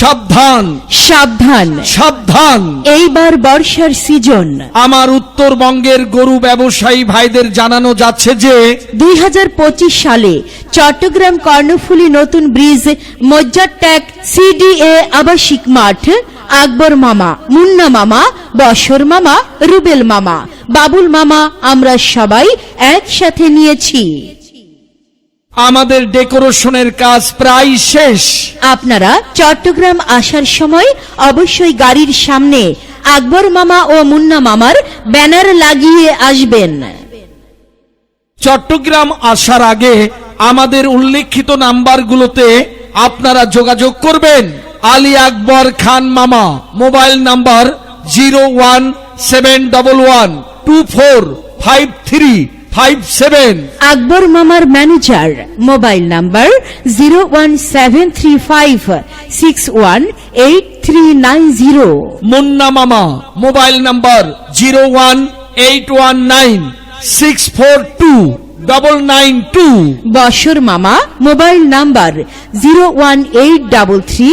সাবধান। সাবধান। সাবধান। এইবার বর্ষার সিজন। আমার উত্তরবঙ্গের গরু ব্যবসায়ী ভাইদের জানানো যাচ্ছে যে দুই হাজার পঁচিশ সালে চট্টগ্রাম কর্ণফুলী নতুন ব্রিজ মজ্জারট্যাক সিডিএ আবাসিক মাঠ আকবর মামা মুন্না মামা বসর মামা রুবেল মামা বাবুল মামা আমরা সবাই একসাথে নিয়েছি। আমাদের ডেকোরেশনের কাজ প্রায় শেষ। আপনারা চট্টগ্রাম আসার সময় অবশ্যই গাড়ির সামনে আকবর মামা ও মুন্না মামার ব্যানার লাগিয়ে আসবেন। চট্টগ্রাম আসার আগে আমাদের উল্লেখিত নাম্বারগুলোতে আপনারা যোগাযোগ করবেন। আলী আকবর খান মামা mobile number zero one seven double one two four five three. Five seven Akbar মামার manager mobile number zero one seven three five six one eight three nine zero Munna মামা mobile number zero one eight one nine six four two double nine two Basar মামা mobile number zero one eight double three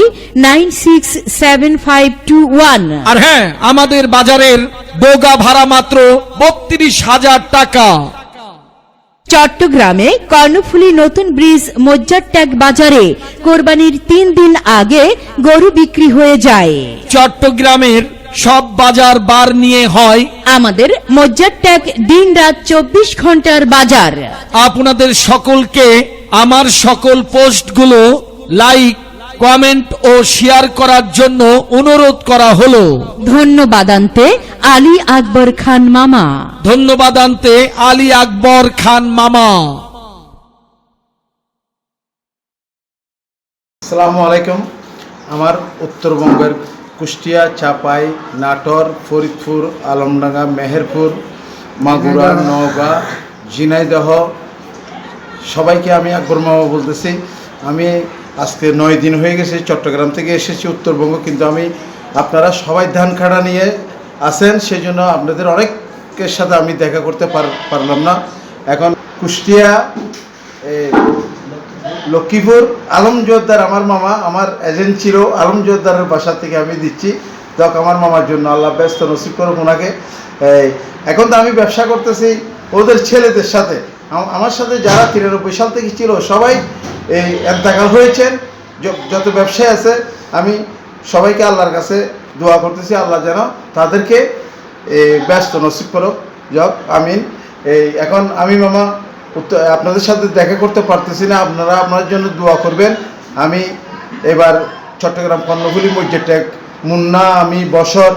nine six seven five two one আর হ্যাঁ আমাদের বাজারের বোগা ভাড়া মাত্র বত্রিশ হাজার টাকা। চট্টগ্রামে কর্ণফুলী নতুন ব্রিজ মজ্জারট্যাগ বাজারে কোরবানির তিন দিন আগে গরু বিক্রি হয়ে যায়। চট্টগ্রামের সব বাজার বার নিয়ে হয় আমাদের মজ্জারট্যাগ দিন রাত চব্বিশ ঘণ্টার বাজার। আপনাদের সকলকে আমার সকল পোস্টগুলো লাইক কমেন্ট ও শেয়ার করার জন্য অনুরোধ করা হলো। ধন্যবাদান্তে আলী আকবর খান মামা। ধন্যবাদ আনতে আলী আকবর খান মামা। আসসালামু আলাইকুম। আমার উত্তরবঙ্গের কুষ্টিয়া চাপাই নাটোর ফরিদপুর আলমডাঙ্গা মেহেরপুর মাগুরা নওগাঁ ঝিনাইদহ সবাইকে আমি আকবর মামা বলতেছি। আমি আজকে নয় দিন হয়ে গেছে, চট্টগ্রাম থেকে এসেছি, উত্তরবঙ্গ, কিন্তু আমি আপনারা সবাই ধান খাড়া নিয়ে আসেন সেই জন্য আপনাদের অনেকের সাথে আমি দেখা করতে পার- পারলাম না। এখন কুষ্টিয়া লক্ষ্মীপুর, আলম জোরদার আমার মামা, আমার এজেন্ট ছিল, আলম জোরদারের বাসা থেকে আমি দিচ্ছি। দেখ আমার মামার জন্য আল্লাহ ব্যস্ত নসিব করুক ওনাকে। এখন তো আমি ব্যবসা করতেছি, ওদের ছেলেদের সাথে। আমার সাথে যারা তিরানব্বই সাল থেকে ছিল, সবাই এই এন্তাকাল হয়েছেন, যত ব্যবসায়ী আছে, আমি সবাইকে আল্লাহর কাছে দোয়া করতেছি, আল্লাহ যেন তাদেরকে ব্যস্ত নসিব করুক। যাক আমিন। এই এখন আমি মামা আপনাদের সাথে দেখা করতে পারতেছি না, আপনারা আপনার জন্য দোয়া করবেন। আমি এবার চট্টগ্রাম কর্ণফুলি মসজিদটেক মুন্না, আমি, বসর,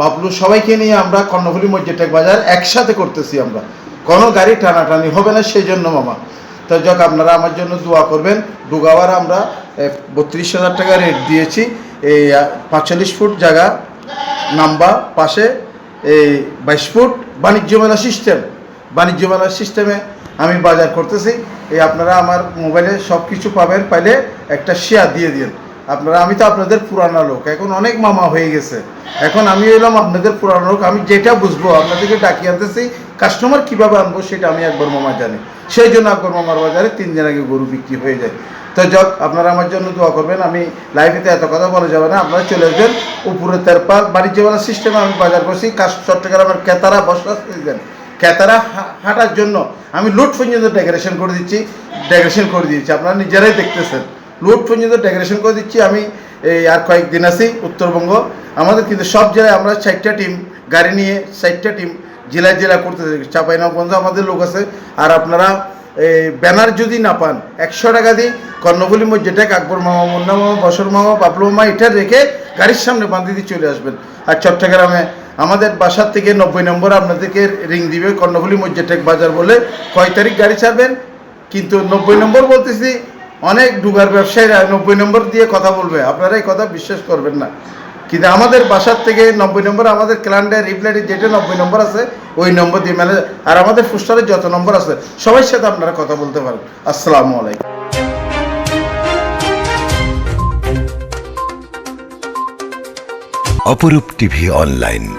বাবলু, সবাইকে নিয়ে আমরা কর্ণফুলি মসজিদটেক বাজার একসাথে করতেছি আমরা। কোনো গাড়ি টানাটানি হবে না, সেই জন্য মামা। তো যাক, আপনারা আমার জন্য দোয়া করবেন। ডুগাওয়ার আমরা বত্রিশ হাজার টাকা রেট দিয়েছি। এই পাঁচচল্লিশ ফুট জায়গা, নাম্বা পাশে, এই, বাইশ ফুট বাণিজ্য মেলা সিস্টেম বাণিজ্য মেলার সিস্টেমে আমি বাজার করতেছি। এই, আপনারা আমার মোবাইলে সব কিছু পাবেন, পাইলে একটা শেয়ার দিয়ে দিন আপনারা, আমি তো আপনাদের পুরানো লোক। এখন অনেক মামা হয়ে গেছে। এখন আমি হইলাম আপনাদের পুরানো লোক। আমি যেটা বুঝব, আপনাদেরকে ডাকিয়ে আনতেছি কাস্টমার কীভাবে আনব সেটা আমি একবার মামা জানি। সেই জন্য আকবর মামার বাজারে তিন দিন আগে গরু বিক্রি হয়ে যায়। তো যাক, আপনারা আমার জন্য দোয়া করবেন। আমি লাইভেতে এত কথা বলা যাবে না। আপনারা চলে আসবেন উপরে তেরপাল বাণিজ্য মেলার সিস্টেমে আমি বাজার করছি চট্টগ্রামের ক্রেতারা বসবাস দেন ক্রেতারা হাঁটার জন্য। আমি লুট পর্যন্ত ডেকোরেশন করে দিচ্ছি। ডেকোরেশন করে দিয়েছি। আপনারা নিজেরাই দেখতেছেন। লুট পর্যন্ত ডেকোরেশন করে দিচ্ছি। আমি এই আর কয়েকদিন আছি উত্তরবঙ্গ। আমাদের কিন্তু সব জেলায় আমরা চারটা টিম গাড়ি নিয়ে চারটা টিম জেলায় জেলা করতে চাপাইনগঞ্জ আমাদের লোক আছে। আর আপনারা ব্যানার যদি না পান, একশো টাকা দিই কর্ণফুলি মসজিদে আকবর মামা, মুন্না মামা, বসর মামা, বাবলু মামা, এটা রেখে গাড়ির সামনে বাঁধি দিয়ে চলে আসবেন। আর চট্টগ্রামে আমাদের বাসার থেকে নব্বই নম্বর আপনাদেরকে রিং দিবে কর্ণফুলি মসজিদটেক বাজার বলে। কয় তারিখ গাড়ি ছাড়বেন? কিন্তু নব্বই নম্বর বলতেছি অনেক ডুগার ব্যবসায়ীরা নব্বই নম্বর দিয়ে কথা বলবে। আপনারা এই কথা বিশ্বাস করবেন না। কিন্তু আমাদের বাসার থেকে নব্বই নম্বর, আমাদের ক্যালেন্ডার রিপ্লাইটে যেটা নব্বই নম্বর আছে, ওই নম্বর দিয়ে মানে আর আমাদের পোস্টারে যত নম্বর আছে সবার সাথে আপনারা কথা বলতে পারেন আসসালামু আলাইকুম। অপরূপ টিভি অনলাইন।